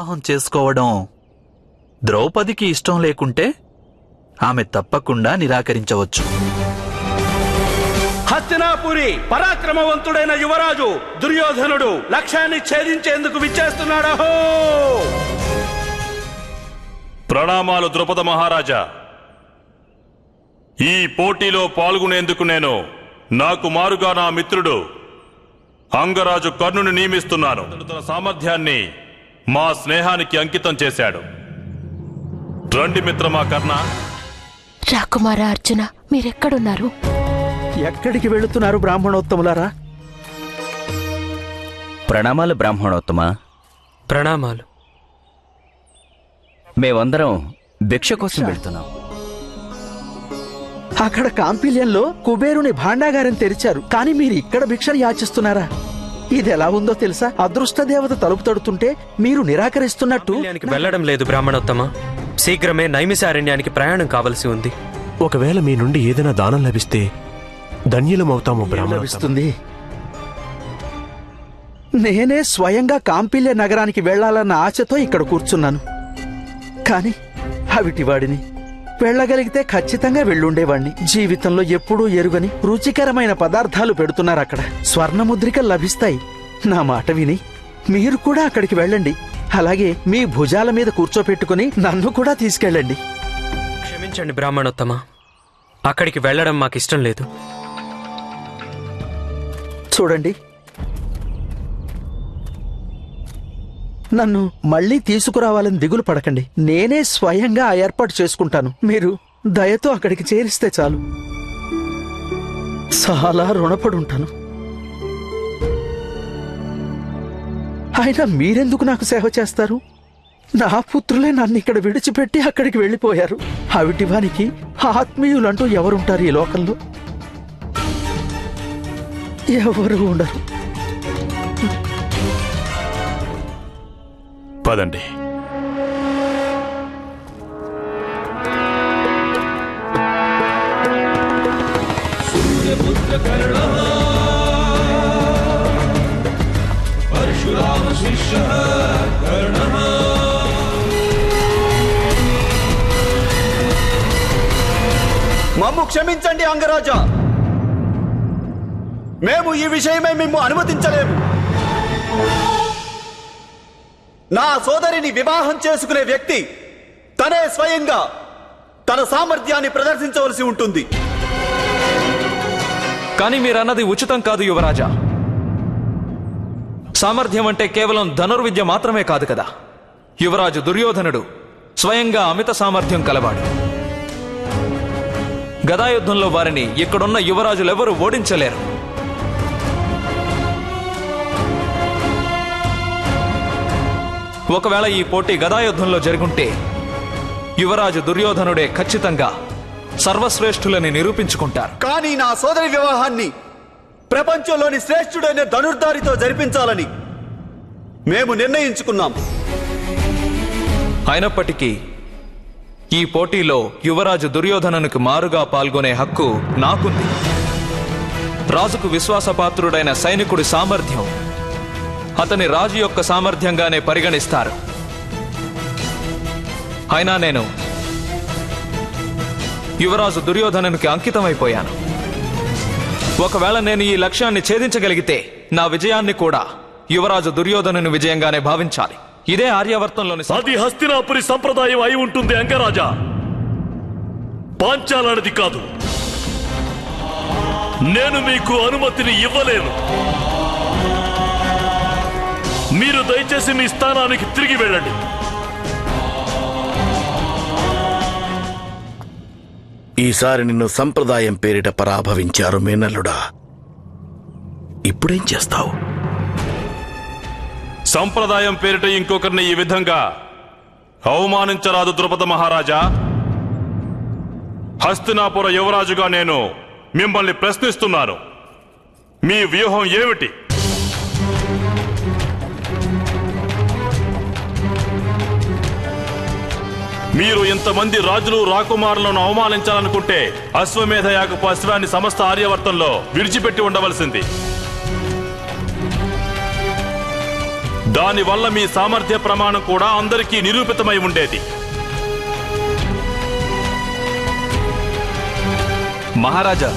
వివాహం చేసుకోవడం ద్రౌపదికి ఇష్టం లేకుంటే ఆమె తప్పకుండా నిరాకరించవచ్చు. హస్తినాపురి పరాక్రమవంతుడైన యువరాజు దుర్యోధనుడు లక్ష్యాన్ని ఛేదించేందుకు విచ్చేస్తున్నాడహో ప్రణామాలు ద్రుపద మహారాజా. ఈ పోటీలో పాల్గొనేందుకు నేను నాకు మారుగా నా మిత్రుడు అంగరాజు కర్ణుని నియమిస్తున్నాను. తన సామర్థ్యాన్ని మా స్నేహానికి అంకితం చేశాడు. రండి మిత్రమా కర్ణ. రాకుమార అర్జున మీరెక్కడున్నారు? ఎక్కడికి వెళుతున్నారు బ్రాహ్మణోత్తములారా? ప్రణామాలు బ్రాహ్మణోత్తమ? ప్రణామాలు. మేమందరం భిక్ష కోసం వెళ్తున్నాం. అక్కడ కాంపిల్యంలో కుబేరుని భాండాగారం తెరిచారు. కానీ మీరు ఇక్కడ భిక్షను యాచిస్తున్నారా? ఇది ఎలా ఉందో తెలుసా? అదృష్ట దేవత తలుపు తడుతుంటే మీరు నిరాకరిస్తున్నట్టు వెళ్ళడం లేదు బ్రాహ్మణోత్తమ. శీఘ్రమే నైమిసారణ్యానికి ప్రయాణం కావలసి ఉంది. ఒకవేళ మీ నుండి ఏదైనా దానం లభిస్తే ధన్యులమవుతాము బ్రాహ్మణ లభిస్తుంది? నేనే స్వయంగా కాంపిల్య నగరానికి వెళ్ళాలన్న ఆశతో ఇక్కడ కూర్చున్నాను. కాని అవిటివాడిని వెళ్ళగలిగితే ఖచ్చితంగా వెళ్ళుండేవాణ్ణి. జీవితంలో ఎప్పుడూ ఎరుగని రుచికరమైన పదార్థాలు పెడుతున్నారు అక్కడ. స్వర్ణముద్రికలు లభిస్తాయి. నా మాట విని మీరు కూడా అక్కడికి వెళ్ళండి. అలాగే మీ భుజాల మీద కూర్చోపెట్టుకుని నన్ను కూడా తీసుకెళ్ళండి. క్షమించండి బ్రాహ్మణోత్తమ. అక్కడికి వెళ్ళడం మాకిష్టం లేదు. చూడండి నన్ను మళ్ళీ తీసుకురావాలని దిగులు పడకండి. నేనే స్వయంగా ఆ ఏర్పాటు చేసుకుంటాను. మీరు దయతో అక్కడికి చేరిస్తే చాలు. చాలా రుణపడి ఉంటాను అయినా మీరెందుకు నాకు సేవ చేస్తారు? నా పుత్రులే నన్ను ఇక్కడ విడిచిపెట్టి అక్కడికి వెళ్ళిపోయారు. అవిటివానికి ఆత్మీయులంటూ ఎవరుంటారు ఈ లోకంలో? ఎవరు ఉండరు. పదండి మమ్ము క్షమించండి అంగరాజా. మేము ఈ విషయమై మేము అనుమతించలేము. నా సోదరిని వివాహం చేసుకునే వ్యక్తి తనే స్వయంగా తన సామర్థ్యాన్ని ప్రదర్శించవలసి ఉంటుంది. కానీ మీరన్నది ఉచితం కాదు యువరాజా. సామర్థ్యం అంటే కేవలం ధనుర్విద్య మాత్రమే కాదు కదా. యువరాజు దుర్యోధనుడు స్వయంగా అమిత సామర్థ్యం కలవాడు. గదాయుద్ధంలో వారిని ఇక్కడున్న యువరాజులెవరూ ఓడించలేరు. ఒకవేళ ఈ పోటీ గదాయుద్ధంలో జరుగుంటే యువరాజు దుర్యోధనుడే ఖచ్చితంగా సర్వశ్రేష్ఠులని నిరూపించుకుంటారు. కానీ నా సోదరి వివాహాన్ని ప్రపంచంలోని శ్రేష్ఠుడైన ధనుర్ధారితో జరిపించాలని మేము నిర్ణయించుకున్నాం. అయినప్పటికీ ఈ పోటీలో యువరాజు దుర్యోధనునికి మారుగా పాల్గొనే హక్కు నాకుంది. రాజుకు విశ్వాసపాత్రుడైన సైనికుడి సామర్థ్యం అతని రాజు యొక్క సామర్థ్యంగానే పరిగణిస్తారు. అయినా నేను యువరాజు దుర్యోధనునికి అంకితమైపోయాను. ఒకవేళ నేను ఈ లక్ష్యాన్ని ఛేదించగలిగితే నా విజయాన్ని కూడా యువరాజు దుర్యోధనుని విజయంగానే భావించాలి. ఇదే ఆర్యావర్తంలోని అది హస్తినాపురి సంప్రదాయం అయి ఉంటుంది అంగరాజా. పాంచాలనది కాదు. నేను మీకు అనుమతిని ఇవ్వలేను. మీరు దయచేసి మీ స్థానానికి తిరిగి వెళ్ళండి. ఈసారి నిన్ను సంప్రదాయం పేరిట పరాభవించారు మేనల్లుడా. ఇప్పుడేం చేస్తావు? సంప్రదాయం పేరిట ఇంకొకరిని ఈ విధంగా అవమానించరాదు ద్రుపద మహారాజా. హస్తినాపుర యువరాజుగా నేను మిమ్మల్ని ప్రశ్నిస్తున్నాను. మీ వ్యూహం ఏమిటి? మీరు ఇంతమంది రాజులు రాకుమారులను అవమానించాలనుకుంటే అశ్వమేధ యాగపు అశ్వాన్ని సమస్త ఆర్యవర్తంలో విడిచిపెట్టి ఉండవలసింది. దానివల్ల మీ సామర్థ్య ప్రమాణం కూడా అందరికీ నిరూపితమై ఉండేది. మహారాజా.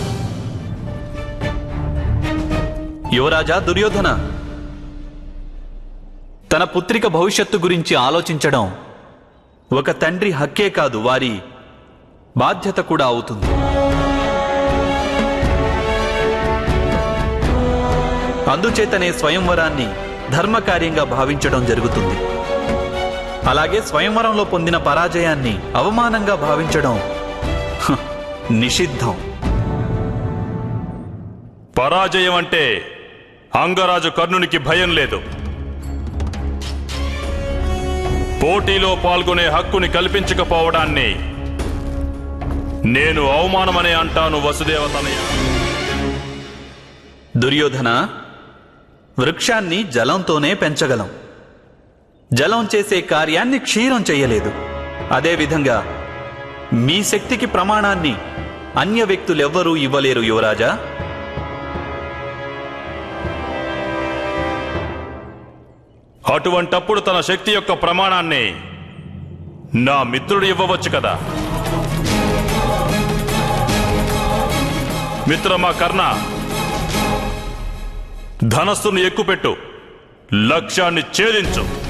యువరాజా దుర్యోధన. తన పుత్రిక భవిష్యత్తు గురించి ఆలోచించడం ఒక తండ్రి హక్కే కాదు వారి బాధ్యత కూడా అవుతుంది. అందుచేతనే స్వయంవరాన్ని ధర్మకార్యంగా భావించడం జరుగుతుంది. అలాగే స్వయంవరంలో పొందిన పరాజయాన్ని అవమానంగా భావించడం నిషిద్ధం. పరాజయం అంటే అంగరాజు కర్ణునికి భయం లేదు. పోటీలో పాల్గొనే హక్కుని కల్పించకపోవడాన్ని నేను అవమానమనే అంటాను వసుదేవతనయ దుర్యోధన వృక్షాన్ని జలంతోనే పెంచగలం. జలం చేసే కార్యాన్ని క్షీరం చేయలేదు. అదేవిధంగా మీ శక్తికి ప్రమాణాన్ని అన్య వ్యక్తులెవ్వరూ ఇవ్వలేరు యువరాజా. అటువంటప్పుడు తన శక్తి యొక్క ప్రమాణాన్ని నా మిత్రుడు ఇవ్వవచ్చు కదా? మిత్రమా కర్ణ ధనస్సును ఎక్కుపెట్టు లక్ష్యాన్ని ఛేదించు.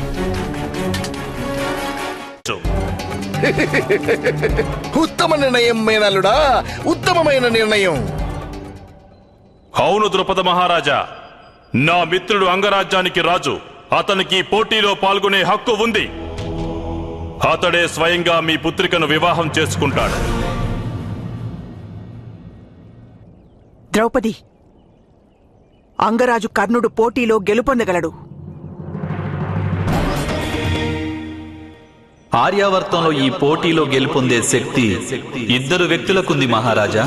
ఉత్తమ నిర్ణయం మేనల్లుడా. ఉత్తమమైన నిర్ణయం. అవును ద్రుపద మహారాజా. నా మిత్రుడు అంగరాజ్యానికి రాజు. అతనికి పోటీలో పాల్గొనే హక్కు ఉంది. అతడే స్వయంగా మీ పుత్రికను వివాహం చేసుకుంటాడు. ద్రౌపది అంగరాజు కర్ణుడు పోటీలో గెలుపొందగలడు. ఆర్యావర్తంలో ఈ పోటీలో గెలుపొందే శక్తి ఇద్దరు వ్యక్తులకుంది మహారాజా.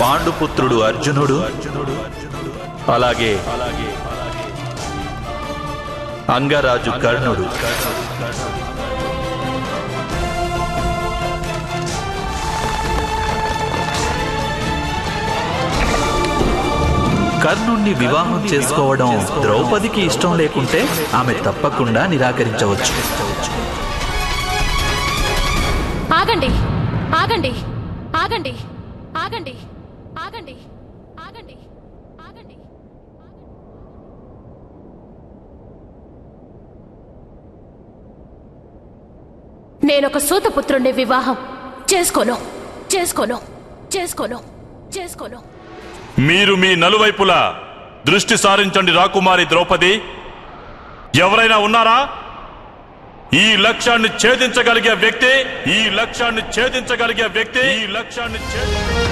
పాండుపుత్రుడు అర్జునుడు. అలాగే అంగరాజు కర్ణుడు. కర్ణుణ్ణి వివాహం చేసుకోవడం ద్రౌపదికి ఇష్టం లేకుంటే ఆమె తప్పకుండా నిరాకరించవచ్చు. ఆగండి ఆగండి ఆగండి ఆగండి ఆగండి ఆగండి ఆగండి నేనొక సూతపుత్రుణ్ణి వివాహం. చేసుకోను. చేసుకోను. చేసుకోను. చేసుకోను. మీరు మీ నలువైపులా దృష్టి సారించండి రాకుమారి ద్రౌపది. ఎవరైనా ఉన్నారా? ఈ లక్ష్యాన్ని ఛేదించగలిగే వ్యక్తి ఈ లక్ష్యాన్ని ఛేదించగలిగే వ్యక్తి ఈ లక్ష్యాన్ని ఛేదించ